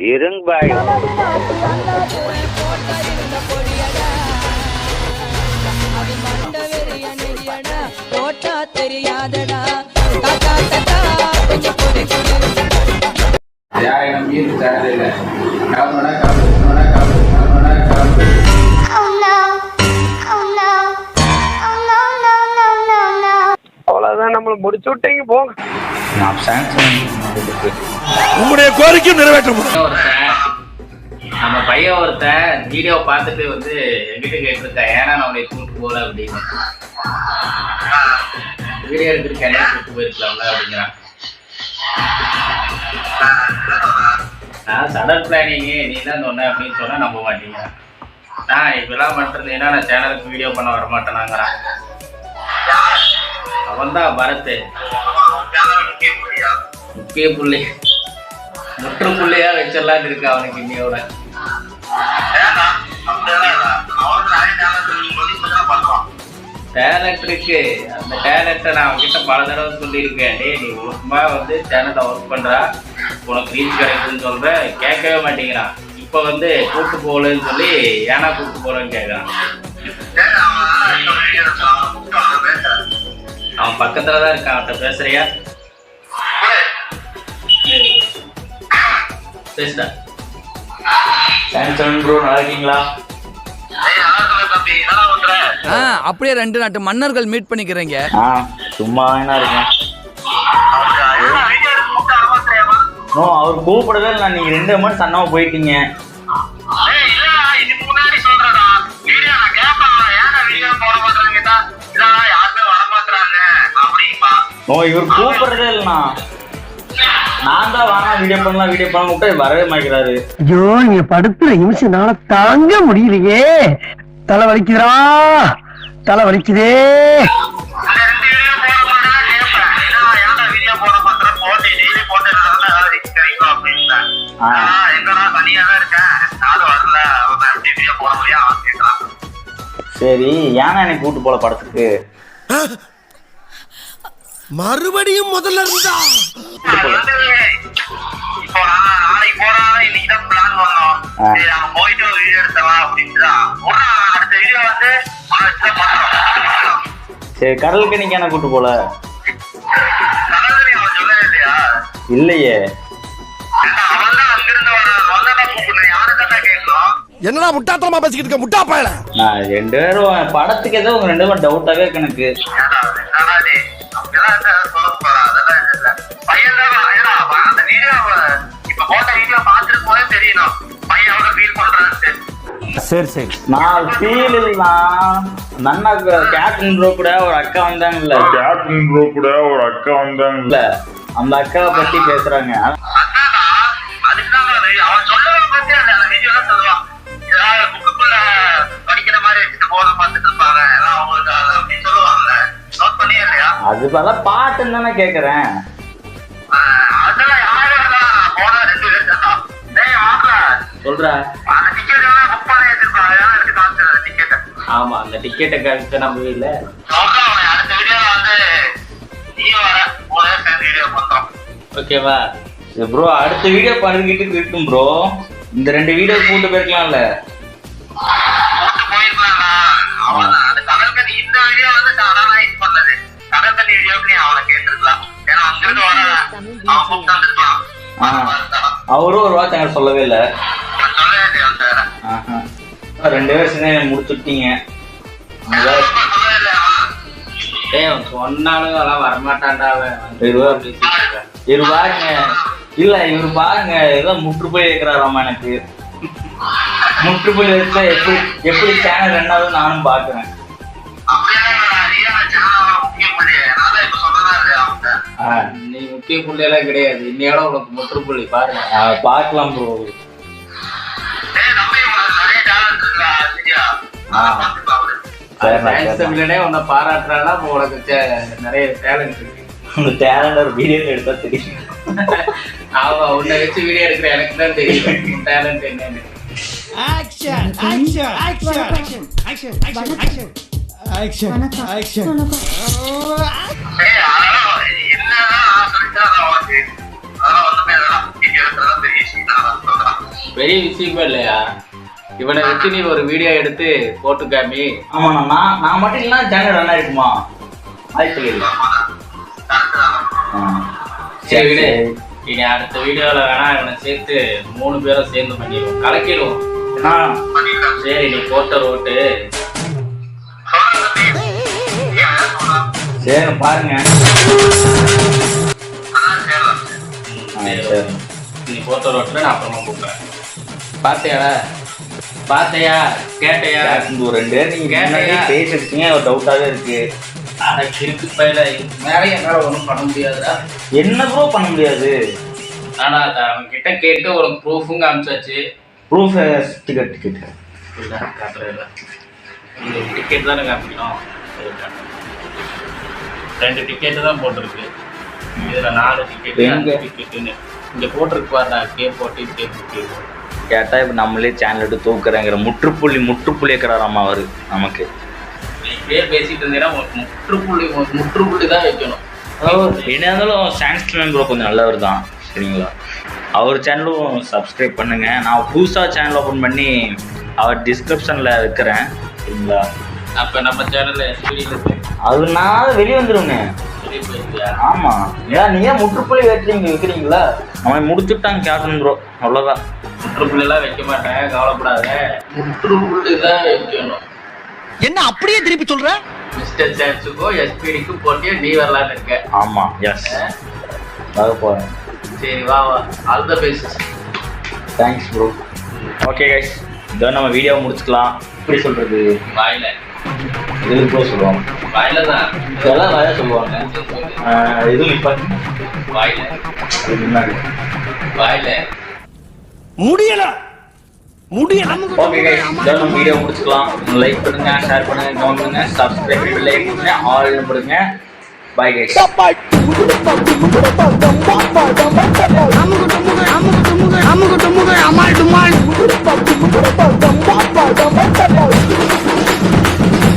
இருங்க பாய் போட்டா தெரியாதடா கொஞ்சம் பொடி யாரை தரதில்லை. அவ்வளவுதான் நம்மள முடிச்சு விட்டீங்க போங்க நான் உங்களுடைய கோரிக்கை நிறைவேற்றப்படும் ஒருத்தன் நம்ம பையன் ஒருத்தன் வீடியோ பார்த்துட்டு வந்து எங்கிட்ட கேட்டிருக்கேன் ஏன்னா நான் உன்னை கூப்பிட்டு போகல? அப்படின்னு. வீடியோ எடுத்துட்டு என்ன கூப்பிட்டு போயிருக்கலாம்ல? அப்படிங்கிறான். நான் சடன் பிளானிங்கு நீ தான் சொன்ன அப்படின்னு சொன்னா நம்ப மாட்டீங்க நான் இப்பெல்லாம் பண்ணிருந்தீங்கன்னா நான் சேனலுக்கு வீடியோ பண்ண வர மாட்டேனாங்கிறான் அவன் தான் பரத் முக்கிய புள்ளி. முற்று புள்ளியா வச்சிடலான்னு இருக்கு அவனுக்கு இன்னையோட டேலண்ட் இருக்கு. அந்த டேலண்ட்டை நான் அவன்கிட்ட பல தடவை சொல்லியிருக்கேன். டேய் நீ ஒழுக்கமா வந்து சேனலை ஒர்க் பண்றா. உனக்கு ரீச் கிடைக்குதுன்னு சொல்ற. கேட்கவே மாட்டேங்கிறான். இப்போ வந்து கூட்டு போகலன்னு சொல்லி ஏன்னா கூட்டு போகலன்னு கேட்கறான் அவன் பக்கத்துல தான் இருக்கான். அவன்கிட்ட பேசுறியா? பேசுடா சாம்சங் ப்ரோ நல்லா இருக்கீங்களா? ஆ அப்படியே ரெண்டு நாட்டு மன்னர்கள் மீட் பண்ணிக்கிறீங்க. ஆ சும்மா வேணா இருக்கேன். நோ அவர் கூப்பிடவே இல்லை நீங்க ரெண்டு மணி சன்னமா போயிட்டீங்க. நோ இவர் கூப்பிடுறதே இல்லைண்ணா. நான் தான் வாங்க வீடியோ பண்ணலாம் வீடியோ பண்ணலாம் விட்டு வரவே மாட்டேங்கிறாரு. ஐயோ நீங்க படுத்துற நிமிஷம்னால தாங்க முடியலையே. தலை வலிக்குதுடா. தலை வலிக்குதே. ஆ. சரி ஏன்னா எனக்கு கூட்டு போல படத்துக்கு? மறுபடியும் முதல்ல இருந்தா? இப்போ நான் நாளைக்கு போறோம் இன்னைக்கு தான் பிளான் பண்ணோம். ஆ. சரி நம்ம போயிட்டு ஒரு வீடியோ எடுத்தலாம் அப்படின்ட்டு தான் ஒரு நாள் அடுத்த வீடியோ வந்து அவனை வச்சு தான் பண்றோம் சரி கடலுக்கு நீங்க என்ன கூட்டு போல? இல்லையா? என்னடா முட்டாத்தனமா பேசிக்கிட்டு இருக்க? முட்டா பயல. நான் ரெண்டு பேரும் படத்துக்கு ஏதோ உங்க ரெண்டு பேரும் டவுட்டாவே இருக்கு எனக்கு. தெரியணும் பையன் எவ்வளவு ஃபீல் பண்றான்ட்டு சரி சரி. நான் ஃபீல் நான் நன்னா கேப்டன் ப்ரோ கூட ஒரு அக்கா வந்தாங்கல்ல. கேப்டன் ப்ரோ கூட ஒரு அக்கா வந்தாங்க இல்ல அந்த அக்காவை பத்தி பேசுறாங்க. அவன் சொல்லவே பத்தி அந்த வீடியோல சொல்லுவான். ஏதாவது புக்குக்குள்ள படிக்கிற மாதிரி வச்சுட்டு போன பார்த்துட்டு இருப்பாங்க. எல்லாம் அவங்களுக்கு அது அப்படி சொல்லுவாங்கல்ல. நோட் பண்ணியே இல்லையா? அது பல பாட்டுன்னு தானே கேக்குறேன். டிக்கெட் ஆமா அந்த டிக்கெட்டை காமிச்ச நம்ம இல்ல ஓகேவா ப்ரோ அடுத்த வீடியோ பண்ணிக்கிட்டு இருக்கும் ப்ரோ இந்த ரெண்டு வீடியோ கூட்டு போயிருக்கலாம்ல. அவரும் ஒரு வார்த்தை சொல்லவே இல்லை. ரெண்டு சேர்ந்து முடிச்சுட்டீங்க ஏய் சொன்னாலும் அதெல்லாம் வரமாட்டான்டா. இவர் பாருங்க. இல்ல இவர் பாருங்க. ஏதோ முற்றுப்புள்ளி வைக்கிறாராமா எனக்கு. முற்றுப்புள்ளி வச்சா எப்படி எப்படி சேனல் ரெண்டாவது நானும் பாக்குறேன். நீ முக்கிய புள்ளியெல்லாம் கிடையாது. இன்னையோட உனக்கு முற்றுப்புள்ளி பாருங்க. பார்க்கலாம் ப்ரோ தமிழனே உன்னை பாராட்டுறான்னா அப்போ உனக்கு நிறைய டேலண்ட் இருக்கு. அந்த டேலண்ட் ஒரு வீடியோ எடுத்தா தெரியும். ஆமா உன்னை வச்சு வீடியோ எடுக்கிற எனக்கு தான் தெரியும். டேலண்ட் என்னன்னு. ஆக்ஷன் ஆக்ஷன் ஆக்ஷன் பெரிய விஷயமே இல்லையா? இவனை வச்சு நீ ஒரு வீடியோ எடுத்து போட்டு காமி ஆமாண்ணா நான் நான் மட்டும் இல்லைன்னா சேனல் ரன் ஆயிருக்குமா? வாய்ப்பு இல்லை. சரி விடு. இனி அடுத்த வீடியோல வேணா இவனை சேர்த்து மூணு பேரும் சேர்ந்து பண்ணிடுவோம். கலக்கிடுவோம். சரி நீ போட்ட ரோட்டு சரி பாருங்க. நீ போட்ட ரோட்டுல நான் அப்புறமா கூப்பிடுறேன். பாத்தியாடா? பாத்தையா? கேட்டையா? இந்த ஒரு ரெண்டு பேர் நீங்க கேட்டையா? முன்னாடியே பேசிருக்கீங்க ஒரு டவுட்டாவே இருக்கு. அட கிறுக்கு பையில மேல என்னால ஒன்றும் பண்ண முடியாதுடா. என்ன ப்ரோ பண்ண முடியாது? ஆனா அதை அவன் கிட்ட கேட்டு ஒரு ப்ரூஃபும் காமிச்சாச்சு. ப்ரூஃப் டிக்கெட் டிக்கெட் இல்ல காட்டுறது இல்ல. டிக்கெட் தானே காமிக்கணும். ரெண்டு டிக்கெட்டு தான் போட்டிருக்கு. இதுல நாலு டிக்கெட் டிக்கெட்டுன்னு இங்க போட்டிருக்கு பாருடா கே போட்டு கே போட்டு. கேட்டா இப்ப நம்மளே சேனல் எடுத்து தூக்குறேங்கிற முற்றுப்புள்ளி முற்றுப்புள்ளி இருக்கிறாராமா அவரு நமக்கு? இப்படியே பேசிட்டு இருந்தீங்கன்னா முற்றுப்புள்ளி முற்றுப்புள்ளி தான் வைக்கணும். என்ன இருந்தாலும் சாங்ஸ்டன் ப்ரோ கொஞ்சம் நல்லவர் தான் சரிங்களா? அவர் சேனலும் சப்ஸ்கிரைப் பண்ணுங்க. நான் புதுசாக சேனல் ஓப்பன் பண்ணி அவர் டிஸ்கிரிப்ஷனில் வைக்கிறேன் சரிங்களா? அப்ப நம்ம சேனல்ல அது நான் வெளியே வந்துருங்க. ஆமாம் ஏன் நீங்க முற்றுப்புள்ளி வைக்கிறீங்க வைக்கிறீங்களா? அவன் முடிச்சுட்டாங்க கேப்டன் ப்ரோ அவ்வளோதான் முற்றுப்புள்ளி எல்லாம் வைக்க மாட்டேன் கவலைப்படாத. முற்றுப்புள்ளி தான் வைக்கணும். என்ன அப்படியே திருப்பி சொல்ற? மிஸ்டர் சான்ஸுக்கும் எஸ்பிடிக்கும் போட்டியே நீ வரலான்னு இருக்க? ஆமாம் எஸ் வர போகிறேன் சரி வா வா. All the best thanks bro okay guys இதோ நம்ம வீடியோ முடிச்சுக்கலாம். எப்படி சொல்கிறது வாயில. எதிர்ப்போ சொல்லுவாங்க இதெல்லாம் நிறையா சொல்லுவாங்க எதுவும் இப்போ அது முன்னாடி முடியல முடியல ஓகே கைஸ் இதோட நம்ம வீடியோ முடிச்சுக்கலாம் லைக் பண்ணுங்க ஷேர் பண்ணுங்க கமெண்ட் பண்ணுங்க சப்ஸ்கிரைப் பண்ணி லைக் பண்ணுங்க ஆல் பண்ணுங்க பை கைஸ் அமால் டுமால்